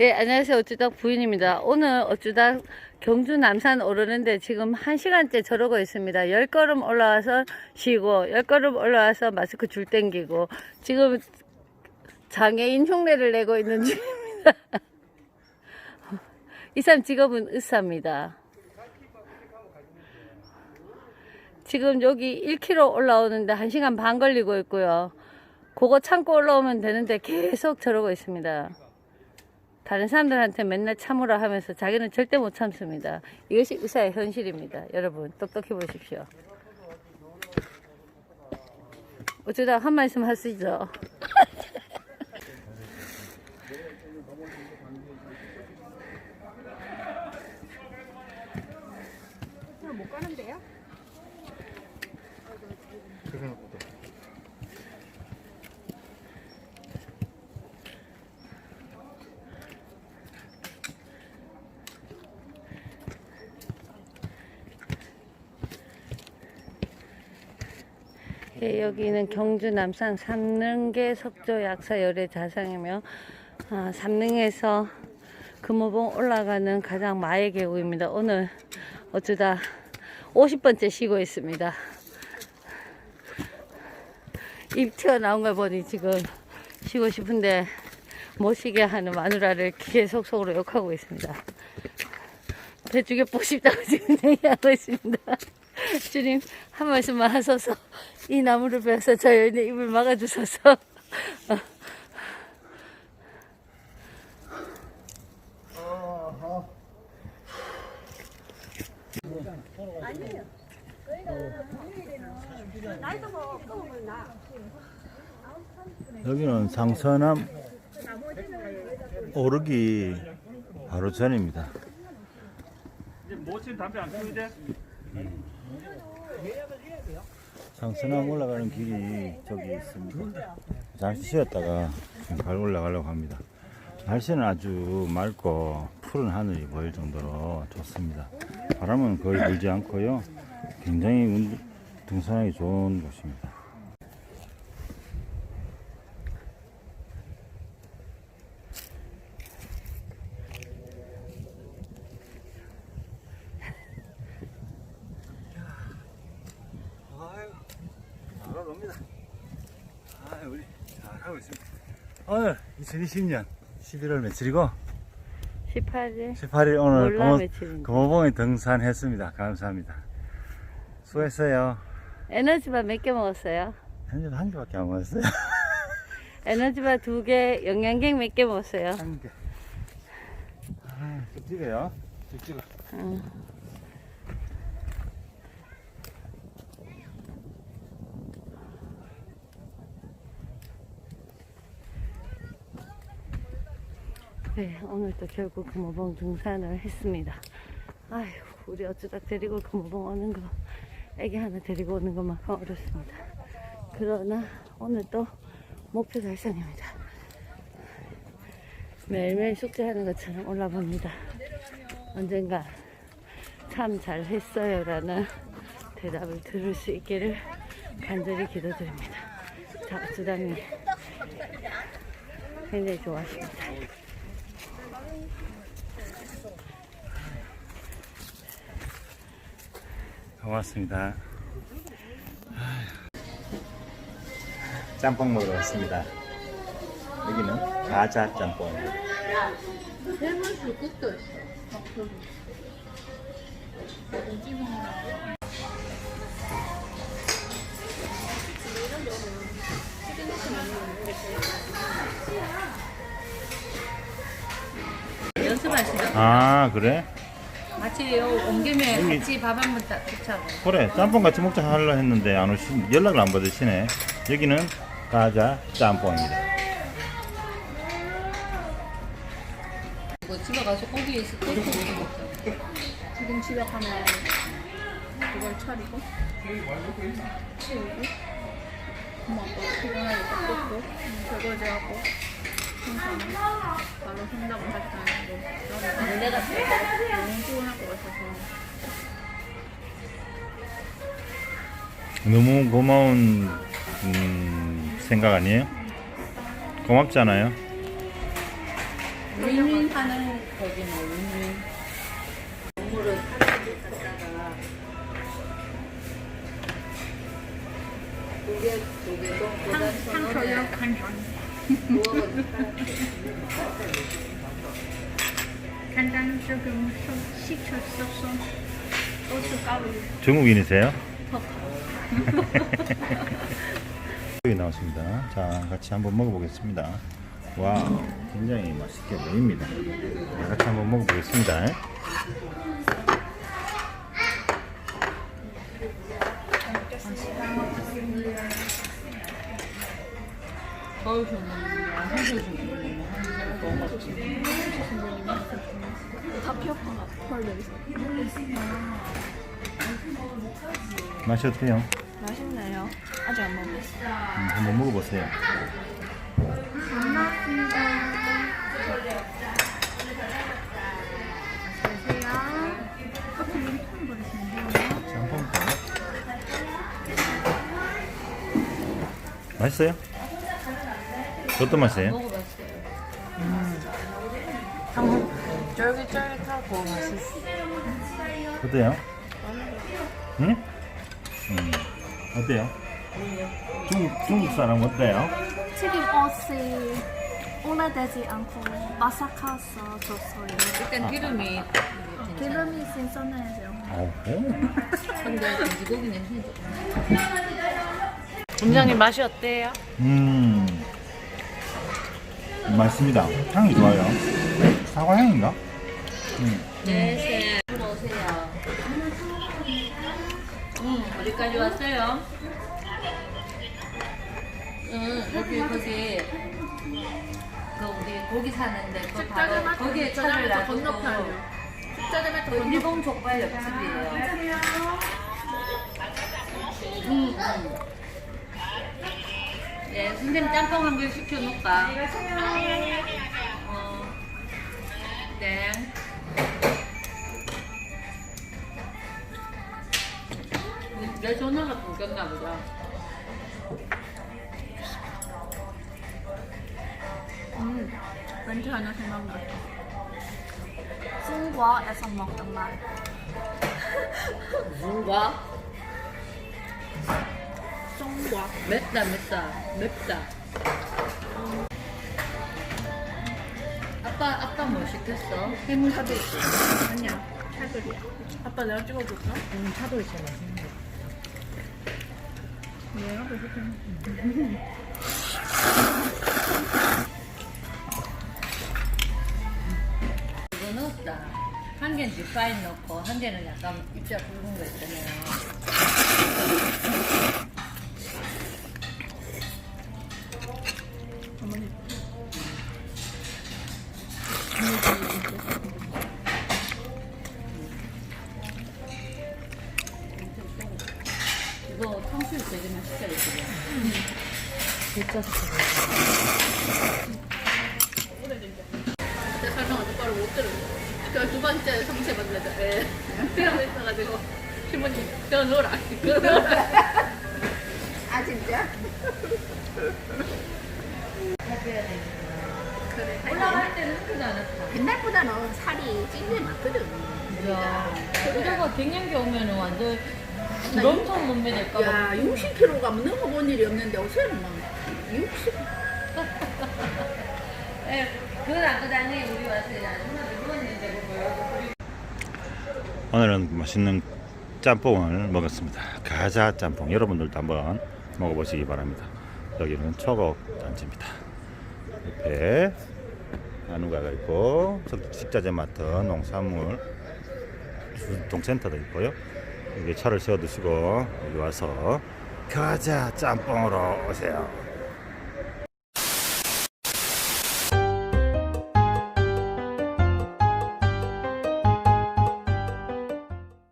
예, 안녕하세요. 어쭈닥 부인입니다. 오늘 어쭈닥 경주 남산 오르는데 지금 한시간째 저러고 있습니다. 10걸음 올라와서 쉬고, 10걸음 올라와서 마스크 줄 땡기고, 지금 장애인 흉내를 내고 있는 중입니다. 이 사람 직업은 의사입니다. 지금 여기 1km 올라오는데 1시간 반 걸리고 있고요. 그거 참고 올라오면 되는데 계속 저러고 있습니다. 다른 사람들한테 맨날 참으라 하면서 자기는 절대 못 참습니다. 이것이 의사의 현실입니다. 여러분, 똑똑해 보십시오. 어쩌다 한 말씀 하시죠. 못 가는데요? 예, 여기는 경주 남산 삼릉계 석조 약사 열애 자상이며 아, 삼릉에서 금호봉 올라가는 가장 마의 계곡입니다. 오늘 어쩌다 50번째 쉬고 있습니다. 입 튀어나온 걸 보니 지금 쉬고 싶은데 못 쉬게 하는 마누라를 계속 속으로 욕하고 있습니다. 배 죽여보고 싶다고 지금 얘기하고 있습니다. 주님, 한 말씀만 하소서. 이 나무를 베어서 저 여인의 입을 막아주소서. 여기는 상서남 오르기 바로 전입니다. 이제 모친 담배 안 피우돼 상서남 올라가는 길이 저기 있습니다. 잠시 쉬었다가 바로 올라가려고 합니다. 날씨는 아주 맑고 푸른 하늘이 보일 정도로 좋습니다. 바람은 거의 불지 않고요. 굉장히 운- 등산하기 좋은 곳입니다. 아유, 잘합니다. 아, 우리 잘하고 있습니다. 오늘 2020년 11월 며칠이고 18일. 18일 오늘 금호. 금호봉에 등산했습니다. 감사합니다. 수고했어요. 에너지바 몇 개 먹었어요? 현재 한 개밖에 안 먹었어요. 에너지바 두 개, 영양갱 몇 개 먹었어요? 한 개. 아, 좀 찍어요. 좀 찍어. 응. 네, 오늘도 결국 금호봉 등산을 했습니다. 아휴, 우리 어쩌다 데리고 금호봉 오는 거, 애기 하나 데리고 오는 것만큼 어렵습니다. 그러나 오늘 또 목표 달성입니다. 매일매일 숙제하는 것처럼 올라봅니다. 언젠가 참 잘했어요 라는 대답을 들을 수 있기를 간절히 기도드립니다. 자, 어쩌다니 굉장히 좋아하십니다. 고맙습니다. 짬뽕 먹으러 왔습니다. 여기는 가자 짬뽕입니다. 연습하시죠? 아 그래? 같이 온 김에 여기- 같이 밥 한번 딱 붙자고. 그래 짬뽕 같이 먹자 하려 했는데 안 오시 연락을 안 받으시네. 여기는 가자 짬뽕입니다. 뭐 집에 가서 고기 스테이크 먹자. 지금 집에 가면 이걸 차리고. 치우고. 엄마 아빠 피곤하게 딱 꽂고. 설거지하고. 청소하면 바로 가는데 나는 내가 너무 고마운 음, 생각 아니에요? 고맙잖아요. 윈윈하는 거기는 윈윈. 국물을 하나씩 갖다가 두개 두 개도 보다 손으로 간장 조금 식초 중국인이세요? 여기 나왔습니다. 자, 같이 한번 먹어보겠습니다. 와, 굉장히 맛있게 보입니다. 자, 같이 한번 먹어보겠습니다. 맛이 어때요? 맛있네요 아직 안 먹었어요 음, 한번 먹어보세요. 짬뽕. 맛있어요? 어떤 맛이에요? 쫄깃쫄깃하고 맛있어. 어때요? 응? 음, 어때요? 중국, 중국 사람 어때요? 튀김 옷이 오래되지 않고 바삭해서 좋아요 일단 기름이 기름이 신선해요 어허. 근데 돼지고기 냄새 분장님 맛이 어때요? 음, 맛있습니다. 향이 좋아요. 사과 향인가? 음, 네, 들어오세요. 응, 어디까지 왔어요? 응, 여기 거기 그 우리 고기 사는데 그 바로 거기에 차를 놔두고 식자재만 그 일본 족발 옆집이에요. 응, 응. 네, 선생님 짬뽕 한개 시켜놓을까? 어, 네. 내 전화가 끊겼나 보다. 음, 멘트 하나 생각나 중국에서 먹던 맛 뭔가? 중국 맵다, 맵다, 맵다. 뭐 시켰어? 햄 차도 있어 아니야 차돌이야 아빠 내가 찍어줄까? 음, 차도 있어, 맛있는 내가 더 시켰네 이거는 없다. 한 개는 뒷파인 넣고, 한 개는 약간 입자 굵은 거 있잖아요. 이거 탕수육 되게 맛있다, 이거. 내 설명을 똑바로 못 들었어. 그두 번째 성체 만나자. 예. 그러고 있어가지고 신부님 그거 넣어라. 그거 넣어라. 아 진짜? 그래. 올라갈 때는 흔들지 않았다. 옛날보다는 살이 찔리 맞거든. 야, 그러다가 갱년기 오면은 완전 드럼통 몸매 될까 봐. 야 60kg가 넘어본 일이 없는데 막 60. 예, 그건 안 그다니 우리 와서 아줌마들 누웠는데 뭐 오늘은 맛있는 짬뽕을 먹었습니다. 가자 짬뽕. 여러분들도 한번 먹어보시기 바랍니다. 여기는 초곡 단지입니다. 옆에 한우가가 있고 석- 식자재 마트 농산물 주동센터도 있고요. 여기 차를 세워 두시고 여기 와서 가자 짬뽕으로 오세요.